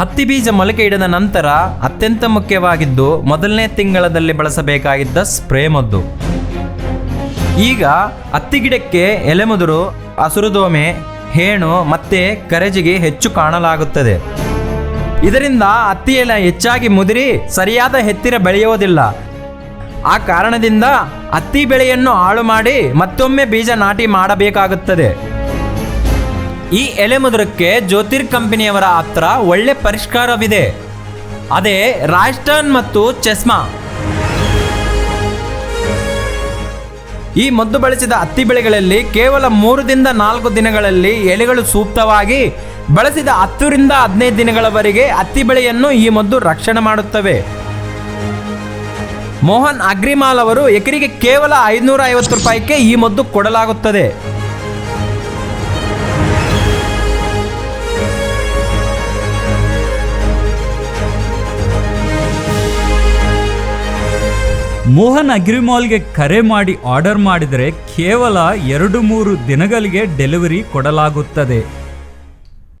ಹತ್ತಿ ಬೀಜ ಮೊಳಕೆ ಇಡದ ನಂತರ ಅತ್ಯಂತ ಮುಖ್ಯವಾಗಿದ್ದು ಮೊದಲನೇ ತಿಂಗಳದಲ್ಲಿ ಬಳಸಬೇಕಾಗಿದ್ದ ಸ್ಪ್ರೇ ಮದ್ದು. ಈಗ ಹತ್ತಿ ಗಿಡಕ್ಕೆ ಎಲೆಮುದುರು ಹಸುರುದೋಮೆ ಹೇಣು ಮತ್ತೆ ಕರೆಜಿಗೆ ಹೆಚ್ಚು ಕಾಣಲಾಗುತ್ತದೆ. ಇದರಿಂದ ಹತ್ತಿ ಎಲೆ ಹೆಚ್ಚಾಗಿ ಮುದಿರಿ, ಸರಿಯಾದ ಎತ್ತಿರ ಬೆಳೆಯುವುದಿಲ್ಲ. ಆ ಕಾರಣದಿಂದ ಹತ್ತಿ ಬೆಳೆಯನ್ನು ಹಾಳು ಮಾಡಿ ಮತ್ತೊಮ್ಮೆ ಬೀಜ ನಾಟಿ ಮಾಡಬೇಕಾಗುತ್ತದೆ. ಈ ಎಲೆಮುದುರಕ್ಕೆ ಜ್ಯೋತಿರ್ ಕಂಪನಿಯವರ ಹತ್ರ ಒಳ್ಳೆ ಪರಿಷ್ಕಾರವಿದೆ. ಅದೇ ರಾಯ್ಸ್ಟನ್ ಮತ್ತು ಚೆಸ್ಮಾ. ಈ ಮದ್ದು ಬಳಸಿದ ಹತ್ತಿ ಬೆಳೆಗಳಲ್ಲಿ ಕೇವಲ ಮೂರರಿಂದ ನಾಲ್ಕು ದಿನಗಳಲ್ಲಿ ಎಲೆಗಳು ಸೂಕ್ತವಾಗಿ ಬಳಸಿದ ಹತ್ತರಿಂದ ಹದಿನೈದು ದಿನಗಳವರೆಗೆ ಹತ್ತಿ ಬೆಳೆಯನ್ನು ಈ ಮದ್ದು ರಕ್ಷಣೆ ಮಾಡುತ್ತವೆ. ಮೋಹನ್ ಅಗ್ರಿಮಾಲ್ ಅವರು ಎಕರೆಗೆ ಕೇವಲ ಐದುನೂರ ಐವತ್ತು ರೂಪಾಯಿಗೆ ಈ ಮದ್ದು ಕೊಡಲಾಗುತ್ತದೆ. ಮೋಹನ್ ಅಗ್ರಿಮಾಲ್ಗೆ ಕರೆ ಮಾಡಿ ಆರ್ಡರ್ ಮಾಡಿದರೆ ಕೇವಲ ಎರಡು ಮೂರು ದಿನಗಳಿಗೆ ಡೆಲಿವರಿ ಕೊಡಲಾಗುತ್ತದೆ.